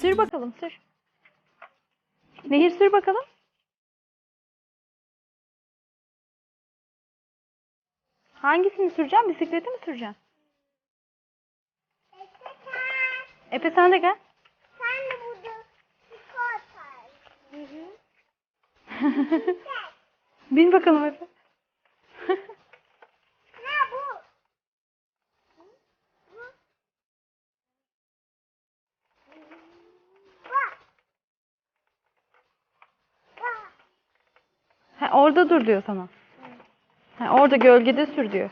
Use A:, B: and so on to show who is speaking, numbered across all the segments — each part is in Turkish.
A: Sür bakalım sür. Nehir sür bakalım. Hangisini süreceğim? Bisikleti mi süreceğim? Efe sen de gel.
B: Sen de burada çikolata.
A: Bin bakalım Efe.
B: Ne bu? Bu. Bak. Bak.
A: Ha, orada dur diyor sana. Ha, orada gölgede sür diyor.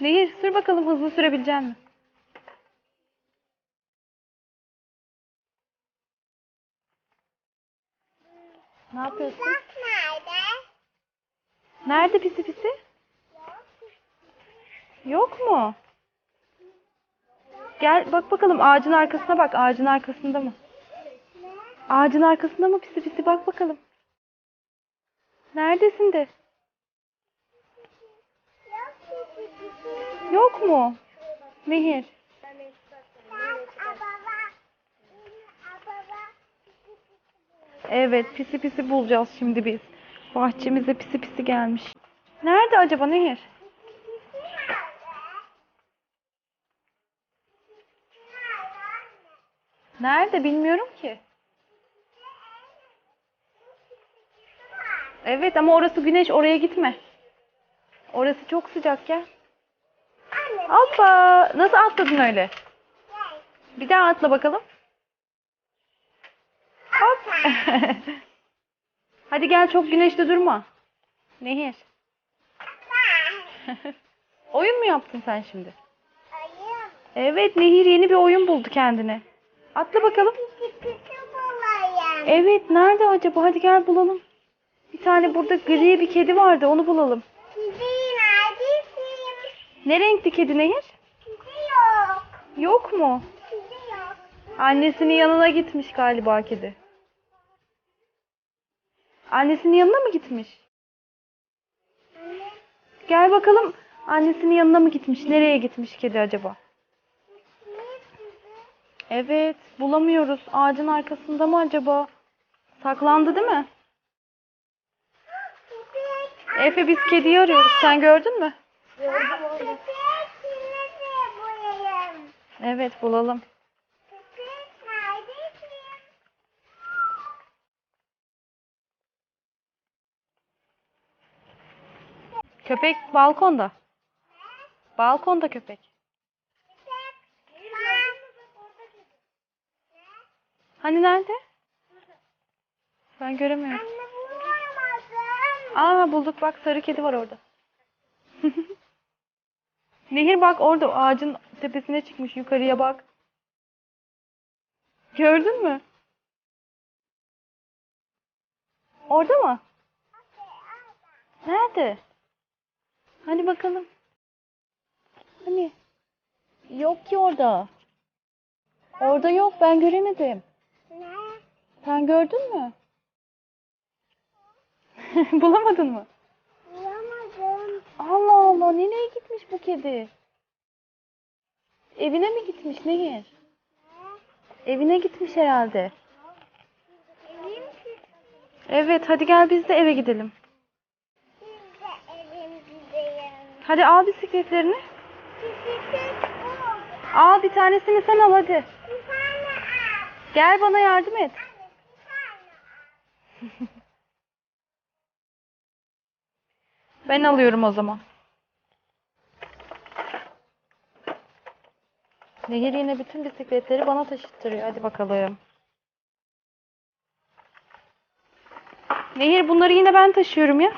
A: Nehir sür bakalım hızlı sürebilecek misin? Ne yapıyorsun?
B: Nerede?
A: Nerede pisi pisi? Yok mu? Gel bak bakalım ağacın arkasına bak. Ağacın arkasında mı? Ağacın arkasında mı pisi pisi bak bakalım. Neredesin de?
B: Yok
A: mu? Nehir. Evet pisi pisi bulacağız şimdi biz. Bahçemize pisi pisi gelmiş. Nerede acaba Nehir?
B: Pisi nerede?
A: Nerede bilmiyorum ki. Evet ama orası güneş oraya gitme. Orası çok sıcak ya. Hoppa! Nasıl atladın öyle? Bir daha atla bakalım. Hop. Hadi gel çok güneşte durma. Nehir. oyun mu yaptın sen şimdi?
B: Ayım.
A: Evet Nehir yeni bir oyun buldu kendine. Atla bakalım. Evet nerede acaba? Hadi gel bulalım. Bir tane burada gri bir kedi vardı onu bulalım. Ne renkli kedi Nehir?
B: Pisi yok.
A: Yok mu?
B: Pisi yok.
A: Annesinin yanına gitmiş galiba kedi. Annesinin yanına mı gitmiş?
B: Anne.
A: Gel bakalım. Annesinin yanına mı gitmiş? Nereye gitmiş kedi acaba? Evet, bulamıyoruz. Ağacın arkasında mı acaba? Saklandı değil mi? Efe biz kediyi arıyoruz. Sen gördün mü?
B: Gördüm?
A: Evet, bulalım. Köpek balkonda. Balkonda köpek. Hani nerede? Ben göremiyorum.
B: Anne bulamadım.
A: Aa bulduk bak sarı kedi var orada. Nehir bak orada ağacın tepesine çıkmış yukarıya bak. Gördün mü? Orada mı? Nerede? Hani bakalım. Hani? Yok ki orada. Orada yok ben göremedim. Sen gördün mü? Bulamadın mı?
B: Bulamadım.
A: Allah Allah nereye gitmiş bu kedi? Evine mi gitmiş Nehir? Evine gitmiş herhalde. Evet hadi gel biz de eve gidelim. Hadi al bisikletlerini.
B: Bisiklet.
A: Al bir tanesini sen al hadi. Gel bana yardım et.
B: Anne bir tane al.
A: Ben alıyorum o zaman. Nehir yine bütün bisikletleri bana taşıttırıyor. Hadi bakalım. Nehir bunları yine ben taşıyorum ya.